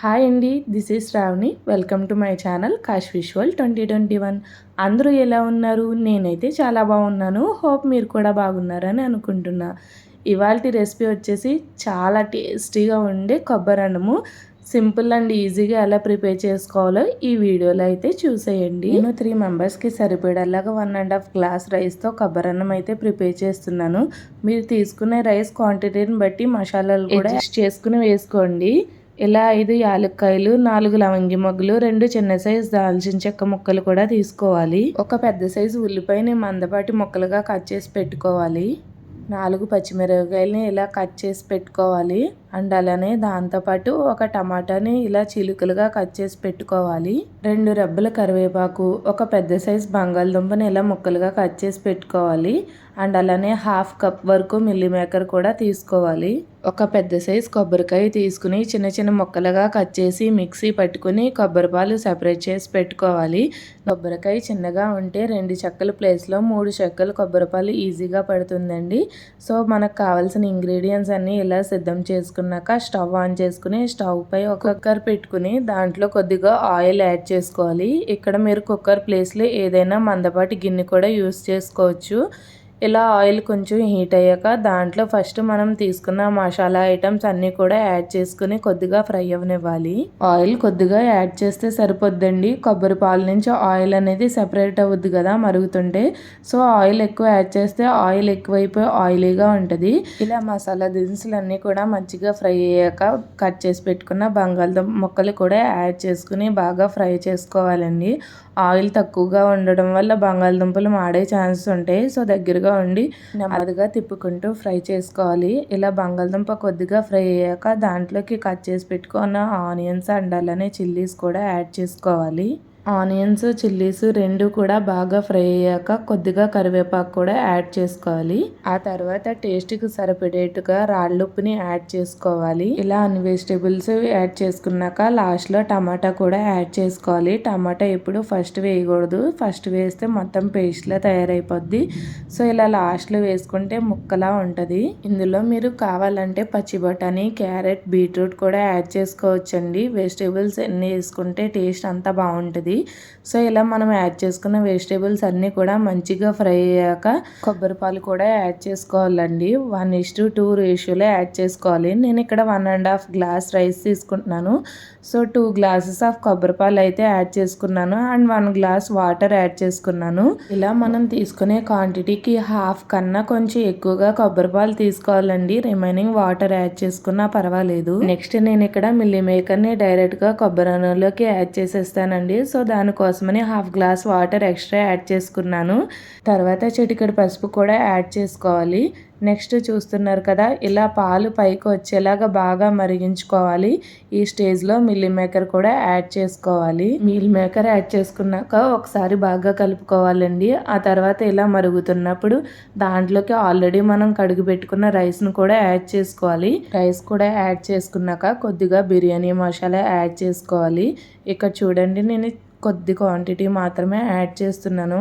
Hi అండి this is Sravani welcome to my channel cash visual twenty twenty one అందరూ ఎలా ఉన్నారు? నేనైతే చాలా బాగున్నాను. హోప్ మీరు కూడా బాగున్నారని అనుకుంటున్నా. ఇవాళ రెసిపీ వచ్చేసి చాలా టేస్టీగా ఉండే కొబ్బరి అన్నము. సింపుల్ అండ్ ఈజీగా ఎలా ప్రిపేర్ చేసుకోవాలో ఈ వీడియోలో అయితే చూసేయండి. నేను త్రీ మెంబర్స్కి సరిపడేలాగా వన్ అండ్ హాఫ్ గ్లాస్ రైస్తో కొబ్బరి అన్నం అయితే ప్రిపేర్ చేస్తున్నాను. మీరు తీసుకునే రైస్ క్వాంటిటీని బట్టి మసాలాలు కూడా చేసుకుని వేసుకోండి. ఇలా ఐదు యాలక్కాయలు నాలుగు లవంగి మొగ్గలు రెండు చిన్న సైజు దాల్చిన చెక్క ముక్కలు కూడా తీసుకోవాలి. ఒక పెద్ద సైజు ఉల్లిపాయని మందపాటి ముక్కలుగా కట్ చేసి పెట్టుకోవాలి. నాలుగు పచ్చిమిరపకాయలని ఇలా కట్ చేసి పెట్టుకోవాలి. అండ్ అలానే దాంతోపాటు ఒక టమాటాని ఇలా చిలుకలుగా కట్ చేసి పెట్టుకోవాలి. రెండు రెబ్బల కరివేపాకు ఒక పెద్ద సైజ్ బంగాళదుంపని ఇలా ముక్కలుగా కట్ చేసి పెట్టుకోవాలి. అండ్ అలానే హాఫ్ కప్ వరకు మిల్లీ మేకర్ కూడా తీసుకోవాలి. ఒక పెద్ద సైజ్ కొబ్బరికాయ తీసుకుని చిన్న చిన్న ముక్కలుగా కట్ చేసి మిక్సీ పట్టుకుని కొబ్బరి పాలు సెపరేట్ చేసి పెట్టుకోవాలి. కొబ్బరికాయ చిన్నగా ఉంటే రెండు చెక్కల ప్లేస్లో మూడు చెక్కలు కొబ్బరి పాలు ఈజీగా పడుతుందండి. సో మనకు కావాల్సిన ఇంగ్రీడియంట్స్ అన్నీ ఇలా సిద్ధం చేసుకుని చేసుకున్నాక స్టవ్ ఆన్ చేసుకుని స్టవ్ పై ఒక కుక్కర్ పెట్టుకుని దాంట్లో కొద్దిగా ఆయిల్ యాడ్ చేసుకోవాలి. ఇక్కడ మీరు కుక్కర్ ప్లేస్లో ఏదైనా మందపాటి గిన్నె కూడా యూస్ చేసుకోవచ్చు. ఇలా ఆయిల్ కొంచెం హీట్ అయ్యాక దాంట్లో ఫస్ట్ మనం తీసుకున్న మసాలా ఐటమ్స్ అన్నీ కూడా యాడ్ చేసుకుని కొద్దిగా ఫ్రై అవ్వనివ్వాలి ఆయిల్ కొద్దిగా యాడ్ చేస్తే సరిపోద్దండి. కొబ్బరి పాలు నుంచి ఆయిల్ అనేది సెపరేట్ అవుద్ది కదా మరుగుతుంటే. సో ఆయిల్ ఎక్కువ యాడ్ చేస్తే ఆయిల్ ఎక్కువైపోయి ఆయిలీగా ఉంటుంది. ఇలా మసాలా దినుసులు అన్నీ కూడా మంచిగా ఫ్రై అయ్యాక కట్ చేసి పెట్టుకున్న బంగాళదుంప ముక్కలు కూడా యాడ్ చేసుకుని బాగా ఫ్రై చేసుకోవాలండి. ఆయిల్ తక్కువగా ఉండడం వల్ల బంగాళదుంపలు మాడే ఛాన్సెస్ ఉంటాయి. సో దగ్గరగా ఉండి నెమ్మదిగా తిప్పుకుంటూ ఫ్రై చేసుకోవాలి. ఇలా బంగాళదుంప కొద్దిగా ఫ్రై అయ్యాక దాంట్లోకి కట్ చేసి పెట్టుకున్న ఆనియన్స్ అండ్ అలానే చిల్లీస్ కూడా యాడ్ చేసుకోవాలి. ఆనియన్స్ చిల్లీస్ రెండు కూడా బాగా ఫ్రై అయ్యాక కొద్దిగా కరివేపాకు కూడా యాడ్ చేసుకోవాలి. ఆ తర్వాత టేస్ట్కి సరిపడేట్టుగా రాళ్ళుప్పుని యాడ్ చేసుకోవాలి. ఇలా అన్ని వెజిటేబుల్స్ యాడ్ చేసుకున్నాక లాస్ట్లో టమాటా కూడా యాడ్ చేసుకోవాలి. టమాటా ఎప్పుడు ఫస్ట్ వేయకూడదు. ఫస్ట్ వేస్తే మొత్తం పేస్ట్లా తయారైపోద్ది. సో ఇలా లాస్ట్లో వేసుకుంటే ముక్కలా ఉంటుంది. ఇందులో మీరు కావాలంటే పచ్చి బఠానీ క్యారెట్ బీట్రూట్ కూడా యాడ్ చేసుకోవచ్చండి. వెజిటేబుల్స్ ఎన్ని వేసుకుంటే టేస్ట్ అంతా బాగుంటుంది. సో ఇలా మనం యాడ్ చేసుకున్న వెజిటేబుల్స్ అన్నీ కూడా మంచిగా ఫ్రై అయ్యాక కొబ్బరి పాలు కూడా యాడ్ చేసుకోవాలండి. వన్ ఇస్ టు టూ రేషియోలో యాడ్ చేసుకోవాలి. నేను ఇక్కడ one and half glass rice తీసుకుంటున్నాను. సో టూ గ్లాసెస్ ఆఫ్ కొబ్బరి పాలు అయితే యాడ్ చేసుకున్నాను. And one glass water add చేసుకున్నాను. ఇలా మనం తీసుకునే క్వాంటిటీకి హాఫ్ కన్నా కొంచెం ఎక్కువగా కొబ్బరి పాలు తీసుకోవాలండి. రిమైనింగ్ వాటర్ యాడ్ చేసుకున్నా పర్వాలేదు. నెక్స్ట్ నేను ఇక్కడ మిల్లీ మేకర్ని డైరెక్ట్గా కొబ్బరి అన్నంలోకి యాడ్ చేసేస్తానండి. సో దానికోసమని half glass water extra add చేసుకున్నాను. తర్వాత చిటికెడు పసుపు కూడా యాడ్ చేసుకోవాలి. నెక్స్ట్ చూస్తున్నారు కదా ఇలా పాలు పైకి వచ్చేలాగా బాగా మరిగించుకోవాలి. ఈ స్టేజ్లో మిల్లీ మేకర్ కూడా యాడ్ చేసుకోవాలి. మిల్ మేకర్ యాడ్ చేసుకున్నాక ఒకసారి బాగా కలుపుకోవాలండి. ఆ తర్వాత ఇలా మరుగుతున్నప్పుడు దాంట్లోకి ఆల్రెడీ మనం కడుగు పెట్టుకున్న రైస్ను కూడా యాడ్ చేసుకోవాలి. రైస్ కూడా యాడ్ చేసుకున్నాక కొద్దిగా బిర్యానీ మసాలా యాడ్ చేసుకోవాలి. ఇక్కడ చూడండి నేను కొద్ది క్వాంటిటీ మాత్రమే యాడ్ చేస్తున్నాను.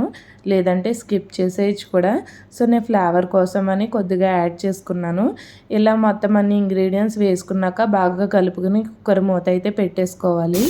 లేదంటే స్కిప్ చేసేయచ్చు కూడా. సో నేను ఫ్లేవర్ కోసం అని కొద్దిగా యాడ్ చేసుకున్నాను. ఇలా మొత్తం అన్ని ఇంగ్రీడియంట్స్ వేసుకున్నాక బాగా కలుపుకుని కుక్కర్ మూత అయితే పెట్టేసుకోవాలి.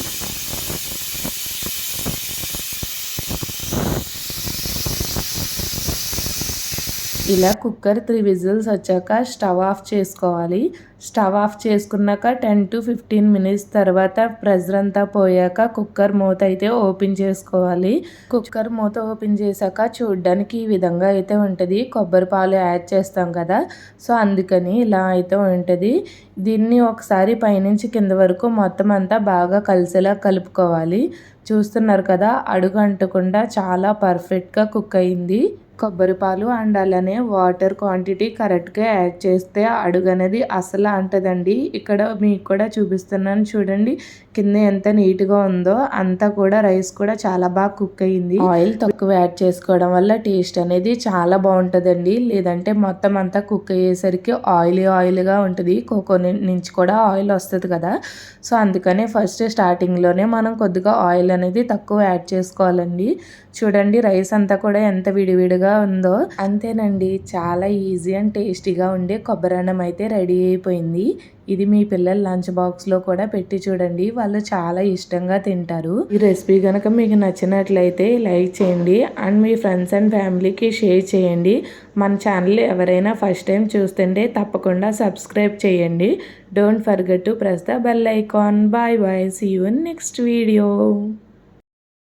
ఇలా కుక్కర్ త్రీ విజిల్స్ వచ్చాక స్టవ్ ఆఫ్ చేసుకోవాలి. స్టవ్ ఆఫ్ చేసుకున్నాక టెన్ టు ఫిఫ్టీన్ మినిట్స్ తర్వాత ప్రెజర్ అంతా పోయాక కుక్కర్ మూత అయితే ఓపెన్ చేసుకోవాలి. కుక్కర్ మూత ఓపెన్ చేశాక చూడడానికి ఈ విధంగా అయితే ఉంటుంది. కొబ్బరి పాలు యాడ్ చేస్తాం కదా సో అందుకని ఇలా అయితే ఉంటుంది. దీన్ని ఒకసారి పైనుంచి కింద వరకు మొత్తం అంతా బాగా కలిసేలా కలుపుకోవాలి. చూస్తున్నారు కదా అడుగు అంటకుండా చాలా పర్ఫెక్ట్గా కుక్ అయింది. కొబ్బరి పాలు అండ్ అలానే వాటర్ క్వాంటిటీ కరెక్ట్గా యాడ్ చేస్తే అడుగు అనేది అసలు అంటదండి ఇక్కడ మీకు కూడా చూపిస్తున్నాను చూడండి. కింద ఎంత నీట్గా ఉందో అంతా కూడా రైస్ కూడా చాలా బాగా కుక్ అయ్యింది ఆయిల్ తక్కువ యాడ్ చేసుకోవడం వల్ల టేస్ట్ అనేది చాలా బాగుంటుందండి. లేదంటే మొత్తం అంతా కుక్ అయ్యేసరికి ఆయిలీ ఆయిల్గా ఉంటుంది. కోకోనట్ నుంచి కూడా ఆయిల్ వస్తుంది కదా. సో అందుకనే ఫస్ట్ స్టార్టింగ్లోనే మనం కొద్దిగా ఆయిల్ అనేది తక్కువ యాడ్ చేసుకోవాలండి. చూడండి రైస్ అంతా కూడా ఎంత విడివిడిగా ఉందో. అంతేనండి. చాలా ఈజీ అండ్ టేస్టీగా ఉండే కొబ్బరి అన్నం అయితే రెడీ అయిపోయింది. అయిపోయింది. ఇది మీ పిల్లల లంచ్ బాక్స్లో కూడా పెట్టి చూడండి. వాళ్ళు చాలా ఇష్టంగా తింటారు. ఈ రెసిపీ కనుక మీకు నచ్చినట్లయితే లైక్ చేయండి. అండ్ మీ ఫ్రెండ్స్ అండ్ ఫ్యామిలీకి షేర్ చేయండి. మన ఛానల్ ఎవరైనా ఫస్ట్ టైం చూస్తుంటే తప్పకుండా సబ్స్క్రైబ్ చేయండి. Don't forget to press the bell icon. Bye bye. See you next video.